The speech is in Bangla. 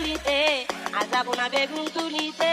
গলিতে আর যাব না বেগুন তুলিতে।